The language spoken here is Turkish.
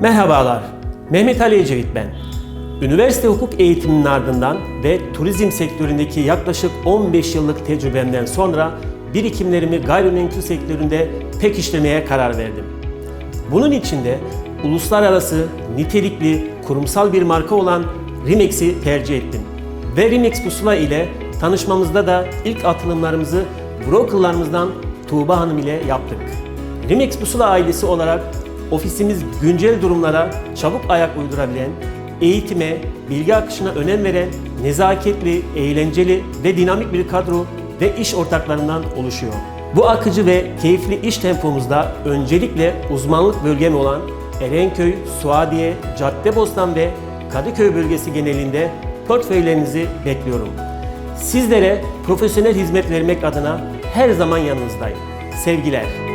Merhabalar, Mehmet Ali Ecevit ben. Üniversite hukuk eğitiminin ardından ve turizm sektöründeki yaklaşık 15 yıllık tecrübemden sonra birikimlerimi gayrimenkul sektöründe pekiştirmeye karar verdim. Bunun için de uluslararası, nitelikli, kurumsal bir marka olan Rimex'i tercih ettim. Ve Rimex Pusula ile tanışmamızda da ilk atılımlarımızı brokerlarımızdan Tuğba Hanım ile yaptık. Rimex Pusula ailesi olarak ofisimiz güncel durumlara çabuk ayak uydurabilen, eğitime, bilgi akışına önem veren, nezaketli, eğlenceli ve dinamik bir kadro ve iş ortaklarından oluşuyor. Bu akıcı ve keyifli iş tempomuzda öncelikle uzmanlık bölgem olan Erenköy, Suadiye, Caddebostan ve Kadıköy bölgesi genelinde portföylerinizi bekliyorum. Sizlere profesyonel hizmet vermek adına her zaman yanınızdayım. Sevgiler.